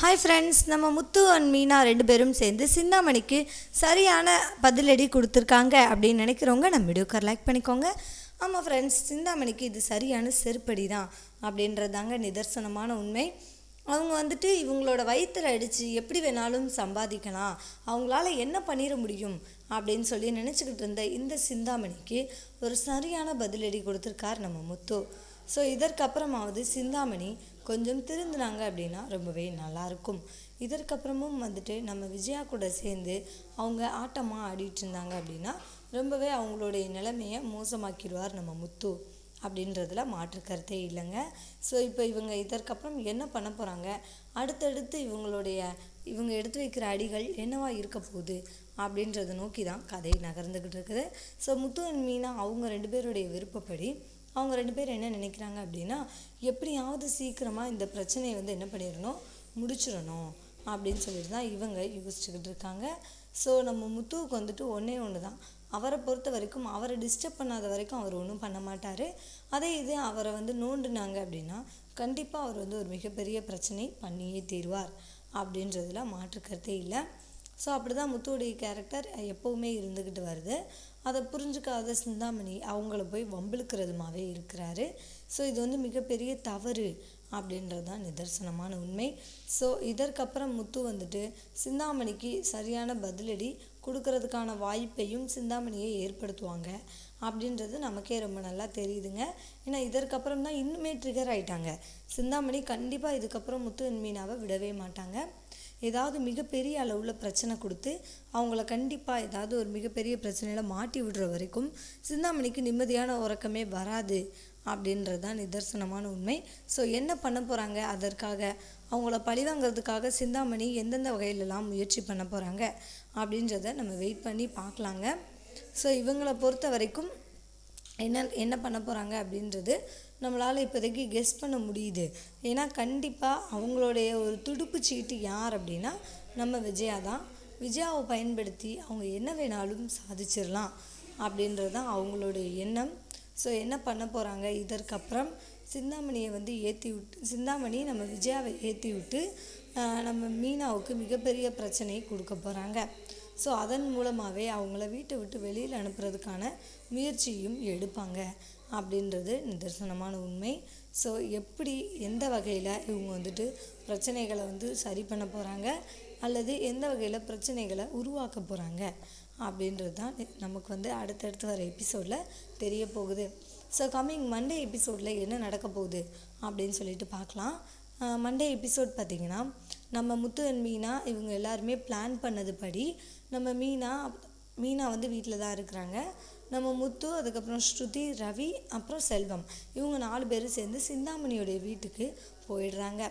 Hi friends நம்ம முத்து and Meena ரெண்டு பேரும் சேர்ந்து சிந்தாமணிக்கு சரியான பதிலடி கொடுத்துருக்காங்க அப்படின்னு நினைக்கிறவங்க நம்ம வீடியோக்கார் லைக் பண்ணிக்கோங்க. ஆமாம் ஃப்ரெண்ட்ஸ் சிந்தாமணிக்கு இது சரியான செருப்படி தான் அப்படின்றதாங்க நிதர்சனமான உண்மை. அவங்க வந்துட்டு இவங்களோட வயிற்றில் அடித்து எப்படி வேணாலும் சம்பாதிக்கலாம் அவங்களால என்ன பண்ணிட முடியும் அப்படின்னு சொல்லி நினச்சிக்கிட்டு இருந்த இந்த சிந்தாமணிக்கு ஒரு சரியான பதிலடி கொடுத்துருக்கார் நம்ம முத்து. ஸோ இதற்கப்புறமாவது சிந்தாமணி கொஞ்சம் திருந்தினாங்க அப்படின்னா ரொம்பவே நல்லாயிருக்கும். இதற்கப்புறமும் வந்துட்டு நம்ம விஜயா கூட சேர்ந்து அவங்க ஆட்டமாக ஆடிட்டு இருந்தாங்க அப்படின்னா ரொம்பவே அவங்களுடைய நிலைமையை மோசமாக்கிடுவார் நம்ம முத்து அப்படின்றதுல மாற்று கருத்தே இல்லைங்க. ஸோ இப்போ இவங்க இதற்கப்புறம் என்ன பண்ண போகிறாங்க அடுத்தடுத்து இவங்களுடைய இவங்க எடுத்து வைக்கிற அடிகள் என்னவா இருக்க போகுது அப்படின்றத நோக்கி தான் கதை நகர்ந்துக்கிட்டு இருக்குது. ஸோ முத்து அண்ட் மீனா அவங்க ரெண்டு பேருடைய விருப்பப்படி அவங்க ரெண்டு பேரும் என்ன நினைக்கிறாங்க அப்படின்னா எப்படியாவது சீக்கிரமாக இந்த பிரச்சனையை வந்து என்ன பண்ணிடணும் முடிச்சிடணும் அப்படின்னு சொல்லிட்டு தான் இவங்க யோசிச்சுக்கிட்டு இருக்காங்க. ஸோ நம்ம முத்துவுக்கு வந்துட்டு ஒன்றே ஒன்று தான் அவரை பொறுத்த வரைக்கும் அவரை டிஸ்டர்ப் பண்ணாத வரைக்கும் அவர் ஒன்றும் பண்ண மாட்டார். அதே இது அவரை வந்து நோண்டுனாங்க அப்படின்னா கண்டிப்பாக அவர் வந்து ஒரு மிகப்பெரிய பிரச்சனை பண்ணியே தீர்வார் அப்படின்றதுல மாற்று கருத்தே இல்லை. ஸோ அப்படி தான் முத்துவுடைய கேரக்டர் எப்போவுமே இருந்துக்கிட்டு வருது. அதை புரிஞ்சுக்காத சிந்தாமணி அவங்கள போய் வம்பிழுக்கிறதுமாவே இருக்கிறாரு. ஸோ இது வந்து மிகப்பெரிய தவறு அப்படின்றது தான் நிதர்சனமான உண்மை. ஸோ இதற்கப்புறம் முத்து வந்துட்டு சிந்தாமணிக்கு சரியான பதிலடி கொடுக்கறதுக்கான வாய்ப்பையும் சிந்தாமணியை ஏற்படுத்துவாங்க அப்படின்றது நமக்கே ரொம்ப நல்லா தெரியுதுங்க. ஏன்னா இதற்கப்புறம் தான் இன்னுமே ட்ரிகர் ஆயிட்டாங்க. சிந்தாமணி கண்டிப்பாக இதுக்கப்புறம் முத்து அண்ட் மீனாவை விடவே மாட்டாங்க. ஏதாவது மிகப்பெரிய அளவில் பிரச்சனை கொடுத்து அவங்கள கண்டிப்பாக ஏதாவது ஒரு மிகப்பெரிய பிரச்சனையில் மாட்டி விடுற வரைக்கும் சிந்தாமணிக்கு நிம்மதியான உறக்கமே வராது அப்படின்றது தான் நிதர்சனமான உண்மை. ஸோ என்ன பண்ண போகிறாங்க அதற்காக அவங்கள பழிவாங்கிறதுக்காக சிந்தாமணி எந்தெந்த வகையிலலாம் முயற்சி பண்ண போகிறாங்க அப்படின்றத நம்ம வெயிட் பண்ணி பார்க்கலாங்க. ஸோ இவங்களை பொறுத்த வரைக்கும் என்ன என்ன பண்ண போகிறாங்க அப்படின்றது நம்மளால் இப்போதைக்கு கெஸ் பண்ண முடியுது. ஏன்னா கண்டிப்பாக அவங்களுடைய ஒரு துடுப்பு சீட்டு யார் அப்படின்னா நம்ம விஜயா தான். விஜயாவை பயன்படுத்தி அவங்க என்ன வேணாலும் சாதிச்சிடலாம் அப்படின்றது தான் அவங்களுடைய எண்ணம். ஸோ என்ன பண்ண போகிறாங்க இதற்கப்புறம் சிந்தாமணியை வந்து ஏற்றி விட்டு சிந்தாமணி நம்ம விஜயாவை ஏற்றி விட்டு நம்ம மீனாவுக்கு மிகப்பெரிய பிரச்சனையை கொடுக்க போகிறாங்க ஸோ அதன் மூலமாகவே அவங்கள வீட்டை விட்டு வெளியில் அனுப்புறதுக்கான முயற்சியும் எடுப்பாங்க. அப்படின்றது நிதர்சனமான உண்மை. ஸோ எப்படி எந்த வகையில் இவங்க வந்துட்டு பிரச்சனைகளை வந்து சரி பண்ண போகிறாங்க அல்லது எந்த வகையில் பிரச்சனைகளை உருவாக்க போகிறாங்க அப்படின்றது தான் நமக்கு வந்து அடுத்தடுத்து வர எபிசோடில் தெரிய போகுது. ஸோ கம்மிங் மண்டே எபிசோடில் என்ன நடக்க போகுது? அப்படின்னு சொல்லிட்டு பார்க்கலாம். மண்டே எபிசோட் பார்த்திங்கன்னா நம்ம முத்து அண்ட் மீனா இவங்க எல்லாருமே பிளான் பண்ணது படி நம்ம மீனா மீனா வந்து வீட்டில் தான் இருக்கிறாங்க. நம்ம முத்து அதுக்கப்புறம் ஸ்ருதி ரவி அப்புறம் செல்வம். இவங்க நாலு பேரும் சேர்ந்து சிந்தாமணியோடைய வீட்டுக்கு போயிடுறாங்க.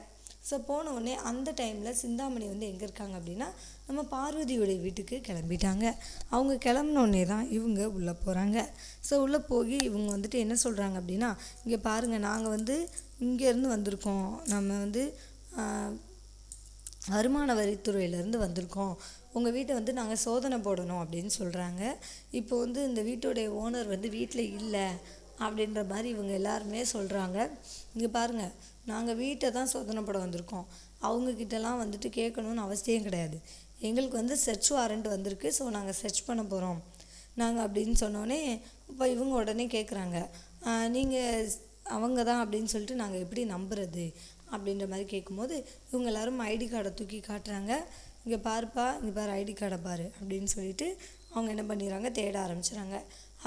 ஸோ போன உடனே அந்த டைமில் சிந்தாமணி வந்து எங்கே இருக்காங்க அப்படின்னா நம்ம பார்வதியோடைய வீட்டுக்கு கிளம்பிட்டாங்க. அவங்க கிளம்பினோடனே தான் இவங்க உள்ளே போகிறாங்க ஸோ உள்ளே போய் இவங்க வந்துட்டு என்ன சொல்கிறாங்க அப்படின்னா இங்கே பாருங்கள் நாங்கள் வந்து இங்கேருந்து வந்திருக்கோம். நம்ம வந்து வருமான வரித்துறையிலேருந்து வந்திருக்கோம். உங்கள் வீட்டை வந்து நாங்கள் சோதனை போடணும் அப்படின்னு சொல்கிறாங்க இப்போ வந்து இந்த வீட்டோடைய ஓனர் வந்து வீட்டில் இல்லை அப்படின்ற மாதிரி இவங்க எல்லாருமே சொல்கிறாங்க இங்கே பாருங்கள் நாங்கள் வீட்டை தான் சோதனை போட வந்திருக்கோம். அவங்கக்கிட்டலாம் வந்துட்டு கேட்கணும்னு அவசியம் கிடையாது. எங்களுக்கு வந்து சர்ச் வாரண்ட் வந்திருக்கு ஸோ நாங்கள் சர்ச் பண்ண போகிறோம் நாங்கள் அப்படின்னு சொன்னோடனே இப்போ இவங்க உடனே கேட்குறாங்க நீங்கள் அவங்க தான் அப்படின்னு சொல்லிட்டு நாங்கள் எப்படி நம்புறது? அப்படின்ற மாதிரி கேட்கும்போது இவங்க எல்லாரும் ஐடி கார்டை தூக்கி காட்டுறாங்க. இங்கே பாருப்பா இங்கே பாரு ஐடி கார்டை பாரு அப்படின்னு சொல்லிட்டு அவங்க என்ன பண்ணிடுறாங்க தேட ஆரம்பிச்சிடுறாங்க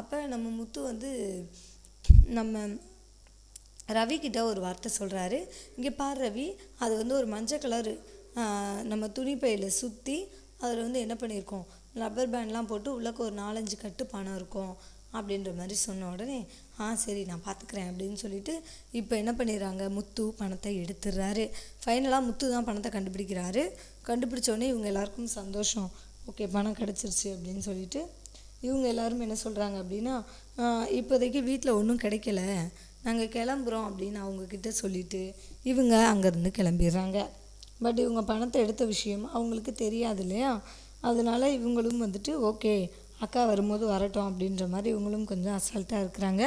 அப்போ நம்ம முத்து வந்து நம்ம ரவி ஒரு வார்த்தை சொல்கிறாரு இங்கே பார் ரவி அது வந்து ஒரு மஞ்சள் கலரு நம்ம துணி பையில் சுற்றி அதில் வந்து என்ன பண்ணியிருக்கோம்? ரப்பர் பேண்ட்லாம் போட்டு உள்ளக்க ஒரு நாலஞ்சு கட்டு பணம் இருக்கும். அப்படின்ற மாதிரி சொன்ன உடனே ஆ சரி நான் பார்த்துக்கிறேன் அப்படின்னு சொல்லிட்டு இப்போ என்ன பண்ணிடுறாங்க? முத்து பணத்தை எடுத்துடுறாரு. ஃபைனலாக முத்து தான் பணத்தை கண்டுபிடிக்கிறாரு. கண்டுபிடிச்சோடனே இவங்க எல்லாருக்கும் சந்தோஷம். ஓகே பணம் கிடச்சிருச்சு அப்படின்னு சொல்லிட்டு இவங்க எல்லாரும் என்ன சொல்கிறாங்க அப்படின்னா இப்போதைக்கு வீட்டில் ஒன்றும் கிடைக்கல. நாங்கள் கிளம்புறோம் அப்படின்னு அவங்கக்கிட்ட சொல்லிவிட்டு இவங்க அங்கேருந்து கிளம்பிடுறாங்க. பட் இவங்க பணத்தை எடுத்த விஷயம் அவங்களுக்கு தெரியாது இல்லையா? அதனால இவங்களும் வந்துட்டு ஓகே அக்கா வரும்போது வரட்டும் அப்படின்ற மாதிரி இவங்களும் கொஞ்சம் அசால்ட்டாக இருக்கிறாங்க.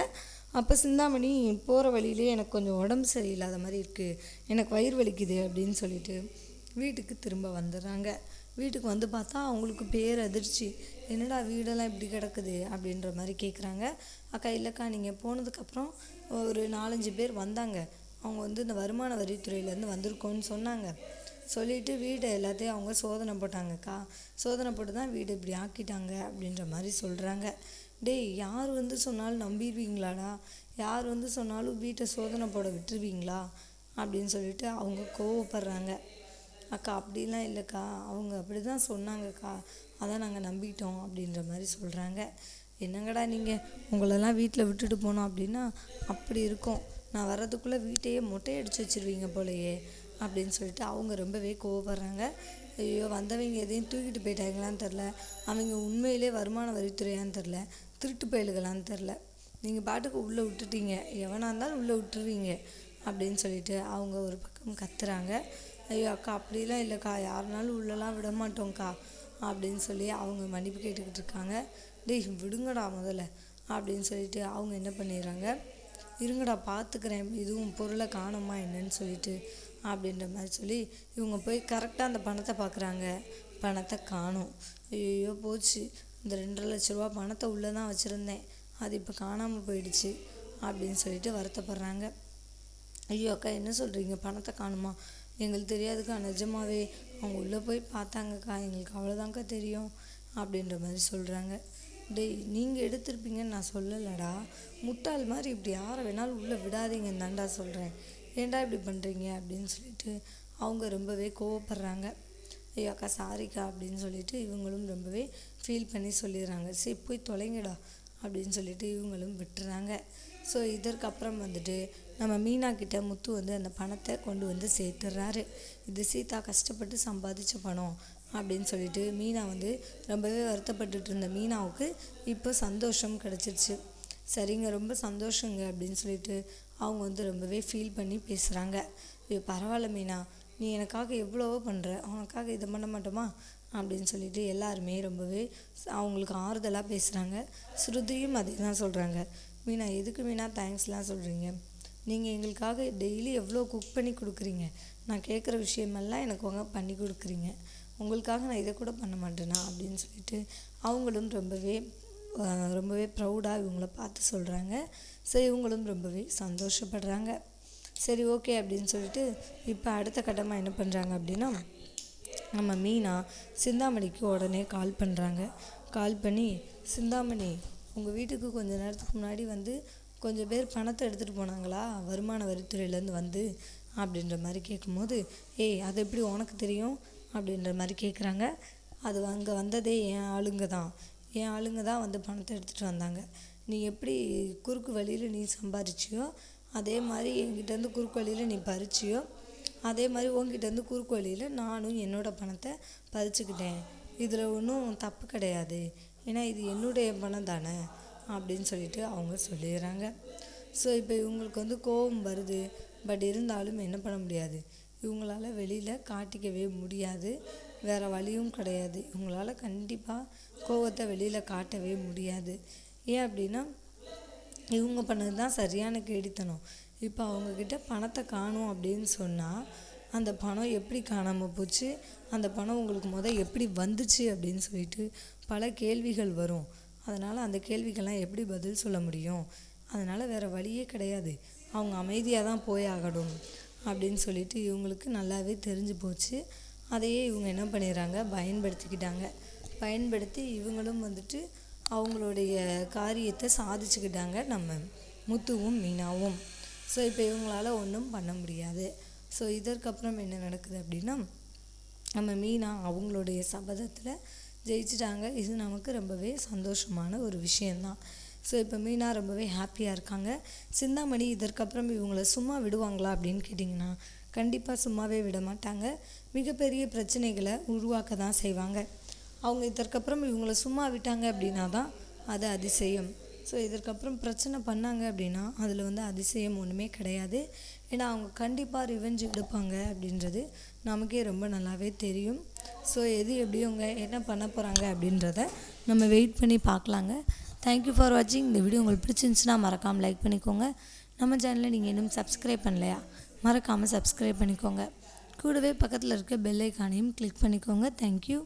அப்போ சிந்தாமணி போகிற வழியிலே எனக்கு கொஞ்சம் உடம்பு சரியில்லாத மாதிரி இருக்குது எனக்கு வயிறு வலிக்குது அப்படின்னு சொல்லிட்டு வீட்டுக்கு திரும்ப வந்துடுறாங்க. வீட்டுக்கு வந்து பார்த்தா அவங்களுக்கு பேர் அதிர்ச்சி. என்னடா வீடெல்லாம் இப்படி கிடக்குது அப்படின்ற மாதிரி கேட்குறாங்க அக்கா இல்லைக்கா நீங்கள் போனதுக்கப்புறம் ஒரு நாலஞ்சு பேர் வந்தாங்க. அவங்க வந்து இந்த வருமான வரித்துறையிலேருந்து வந்திருக்கோன்னு சொன்னாங்க. சொல்லிவிட்டு வீடு எல்லாத்தையும் அவங்க சோதனை போட்டாங்கக்கா. சோதனை போட்டு தான் வீடு இப்படி ஆக்கிட்டாங்க அப்படின்ற மாதிரி சொல்கிறாங்க டேய் யார் வந்து சொன்னாலும் நம்பிடுவீங்களாடா? யார் வந்து சொன்னாலும் வீட்டை சோதனை போட விட்டுருவீங்களா? அப்படின்னு சொல்லிட்டு அவங்க கோவப்படுறாங்க. அக்கா அப்படிலாம் இல்லைக்கா. அவங்க அப்படி தான் சொன்னாங்கக்கா. அதான் நாங்கள் நம்பிட்டோம் அப்படின்ற மாதிரி சொல்கிறாங்க என்னங்கடா நீங்கள் உங்களெல்லாம் வீட்டில் விட்டுட்டு போனோம் அப்படின்னா அப்படி இருக்கும். நான் வர்றதுக்குள்ளே வீட்டையே மொட்டை அடிச்சு வச்சிருவீங்க போலையே. அப்படின்னு சொல்லிட்டு அவங்க ரொம்பவே கோவப்படுறாங்க. ஐயோ வந்தவங்க எதையும் தூக்கிட்டு போயிட்டாங்களான்னு தெரில அவங்க உண்மையிலே வருமான வரித்துறையான்னு தெரில திருட்டு பயலுகளான்னு தெரில நீங்கள் பாட்டுக்கு உள்ளே விட்டுட்டீங்க. எவனாக இருந்தாலும் உள்ளே விட்டுருவீங்க அப்படின்னு சொல்லிட்டு அவங்க ஒரு பக்கம் கத்துறாங்க. ஐயோ அக்கா அப்படிலாம் இல்லைக்கா. யாருனாலும் உள்ளெல்லாம் விட மாட்டோம்க்கா அப்படின்னு சொல்லி அவங்க மன்னிப்பு கேட்டுக்கிட்டு இருக்காங்க. டேய் விடுங்கடா முதல்ல அப்படின்னு சொல்லிட்டு அவங்க என்ன பண்ணிடுறாங்க? இருங்கடா பார்த்துக்கிறேன் இதுவும் பொருளை காணுமா என்னன்னு சொல்லிட்டு அப்படின்ற மாதிரி சொல்லி இவங்க போய் கரெக்டாக அந்த பணத்தை பார்க்குறாங்க. பணத்தை காணும். ஐயோ போச்சு. இந்த ரெண்டரை லட்ச ரூபா பணத்தை உள்ளே தான் வச்சுருந்தேன். அது இப்போ காணாமல் போயிடுச்சு அப்படின்னு சொல்லிட்டு வருத்தப்படுறாங்க. ஐயோ அக்கா என்ன சொல்கிறீங்க? பணத்தை காணுமா? எங்களுக்கு தெரியாதுக்கா. நிஜமாவே அவங்க உள்ளே போய் பார்த்தாங்கக்கா. எங்களுக்கு அவ்வளோதாங்க்கா தெரியும் அப்படின்ற மாதிரி சொல்கிறாங்க. டேய் நீங்கள் எடுத்திருப்பீங்கன்னு நான் சொல்லலடா. முட்டாள் மாதிரி இப்படி யாரை வேணாலும் உள்ளே விடாதீங்கன்னு தான்டா சொல்கிறேன். ஏன்டா இப்படி பண்ணுறீங்க அப்படின்னு சொல்லிட்டு அவங்க ரொம்பவே கோவப்படுறாங்க. ஐயோ அக்கா சாரிக்கா அப்படின்னு சொல்லிட்டு இவங்களும் ரொம்பவே ஃபீல் பண்ணி சொல்லிடுறாங்க. சரி போய் தொலைங்கடா அப்படின்னு சொல்லிட்டு இவங்களும் விட்டுறாங்க. ஸோ இதற்கப்புறம் வந்துட்டு நம்ம மீனா கிட்ட முத்து வந்து அந்த பணத்தை கொண்டு வந்து சேர்த்துடுறாரு. இது சீதா கஷ்டப்பட்டு சம்பாதிச்ச பணம் அப்படின்னு சொல்லிட்டு மீனா வந்து ரொம்பவே வருத்தப்பட்டுட்டு இருந்த மீனாவுக்கு இப்போ சந்தோஷம் கிடச்சிருச்சு. சரிங்க ரொம்ப சந்தோஷங்க அப்படின்னு சொல்லிட்டு அவங்க வந்து ரொம்பவே ஃபீல் பண்ணி பேசுகிறாங்க ஐயோ பரவாயில்ல மீனா நீ எனக்காக எவ்வளவோ பண்ணுற உனக்காக இதை பண்ண மாட்டோமா? அப்படின்னு சொல்லிட்டு எல்லாருமே ரொம்பவே அவங்களுக்கு ஆறுதலாக பேசுகிறாங்க ஸ்ருதியும் அதே தான் சொல்கிறாங்க மீனா எதுக்கு மீனா தேங்க்ஸ்லாம் சொல்கிறீங்க நீங்கள் எங்களுக்காக டெய்லி எவ்வளோ குக் பண்ணி கொடுக்குறீங்க? நான் கேட்குற விஷயமெல்லாம் எனக்கு உங்க பண்ணி கொடுக்குறீங்க. உங்களுக்காக நான் இதை கூட பண்ண மாட்டேனா? அப்படின்னு சொல்லிட்டு அவங்களும் ரொம்பவே ரொம்பவே ப்ரௌடாக இவங்கள பார்த்து சொல்கிறாங்க சரி இவங்களும் ரொம்பவே சந்தோஷப்படுறாங்க. சரி ஓகே அப்படின்னு சொல்லிட்டு இப்போ அடுத்த கட்டமாக என்ன பண்ணுறாங்க அப்படின்னா நம்ம மீனா சிந்தாமணிக்கு உடனே கால் பண்ணுறாங்க கால் பண்ணி சிந்தாமணி உங்கள் வீட்டுக்கு கொஞ்ச நேரத்துக்கு முன்னாடி வந்து கொஞ்சம் பேர் பணத்தை எடுத்துகிட்டு போனாங்களா? வருமான வரித்துறையிலேருந்து வந்து அப்படின்ற மாதிரி கேட்கும்போது ஏய் அது எப்படி உனக்கு தெரியும்? அப்படின்ற மாதிரி கேட்குறாங்க அது அங்கே வந்ததே என் ஆளுங்க தான். என் ஆளுங்க தான் வந்து பணத்தை எடுத்துகிட்டு வந்தாங்க. நீ எப்படி குறுக்கு வழியில் நீ சம்பாரிச்சியோ அதே மாதிரி என்கிட்டேருந்து குறுக்கு வழியில் நீ பறிச்சியோ அதே மாதிரி உன்கிட்டேருந்து குறுக்கு வழியில் நானும் என்னோட பணத்தை பறிச்சுக்கிட்டேன். இதில் ஒன்றும் தப்பு கிடையாது. ஏன்னா இது என்னுடைய பணம் தானே அப்படின்னு சொல்லிட்டு அவங்க சொல்லிடுறாங்க. ஸோ இப்போ இவங்களுக்கு வந்து கோபம் வருது. பட் இருந்தாலும் என்ன பண்ண முடியாது? இவங்களால வெளியில் காட்டிக்கவே முடியாது. வேறு வழியும் கிடையாது. இவங்களால கண்டிப்பாக கோவத்தை வெளியில் காட்டவே முடியாது. ஏன் அப்படின்னா இவங்க பண்ணது தான் சரியான கேடித்தனம். இப்போ அவங்கக்கிட்ட பணத்தை காணும் அப்படின்னு சொன்னால் அந்த பணம் எப்படி காணாமல் போச்சு? அந்த பணம் உங்களுக்கு முத எப்படி வந்துச்சு அப்படின்னு சொல்லிட்டு பல கேள்விகள் வரும். அதனால் அந்த கேள்விக்கெல்லாம் எப்படி பதில் சொல்ல முடியும்? அதனால் வேறு வழியே கிடையாது. அவங்க அமைதியாக தான் போய் ஆகணும். அப்படின்னு சொல்லிட்டு இவங்களுக்கு நல்லாவே தெரிஞ்சு போச்சு. அதையே இவங்க என்ன பண்ணிடுறாங்க? பயன்படுத்திக்கிட்டாங்க. பயன்படுத்தி இவங்களும் வந்துட்டு அவங்களுடைய காரியத்தை சாதிச்சுக்கிட்டாங்க நம்ம முத்துவும் மீனாவும். ஸோ இப்போ இவங்களால ஒன்றும் பண்ண முடியாது. ஸோ இதற்கப்புறம் என்ன நடக்குது அப்படின்னா நம்ம மீனா அவங்களுடைய சபதத்தில் ஜெயிச்சிட்டாங்க. இது நமக்கு ரொம்பவே சந்தோஷமான ஒரு விஷயந்தான் ஸோ இப்போ மீனா ரொம்பவே ஹாப்பியாக இருக்காங்க. சிந்தாமணி இதற்கப்புறம் இவங்கள சும்மா விடுவாங்களா அப்படின்னு கேட்டிங்கன்னா கண்டிப்பாக சும்மாவே விட மாட்டாங்க. மிகப்பெரிய பிரச்சனைகளை உருவாக்க தான் செய்வாங்க. அவங்க இதற்கப்புறம் இவங்கள சும்மா விட்டாங்க அப்படின்னா தான் அது அதிசயம். ஸோ இதற்கப்புறம் பிரச்சனை பண்ணாங்க அப்படின்னா அதில் வந்து அதிசயம் ஒன்றுமே கிடையாது. ஏன்னா அவங்க கண்டிப்பாக ரிவெஞ்ச் எடுப்பாங்க அப்படின்றது நமக்கே ரொம்ப நல்லாவே தெரியும். ஸோ எது எப்படி அவங்க என்ன பண்ண போகிறாங்க அப்படின்றத நம்ம வெயிட் பண்ணி பார்க்கலாங்க. தேங்க்யூ ஃபார் வாட்சிங் இந்த வீடியோ உங்களுக்கு பிடிச்சிருந்துச்சுன்னா மறக்காமல் லைக் பண்ணிக்கோங்க. நம்ம சேனலை நீங்கள் இன்னும் சப்ஸ்கிரைப் பண்ணலையா? மறக்காமல் சப்ஸ்கிரைப் பண்ணிக்கோங்க. கூடவே பக்கத்தில் இருக்க பெல் ஐக்கானையும் கிளிக் பண்ணிக்கோங்க. தேங்க்யூ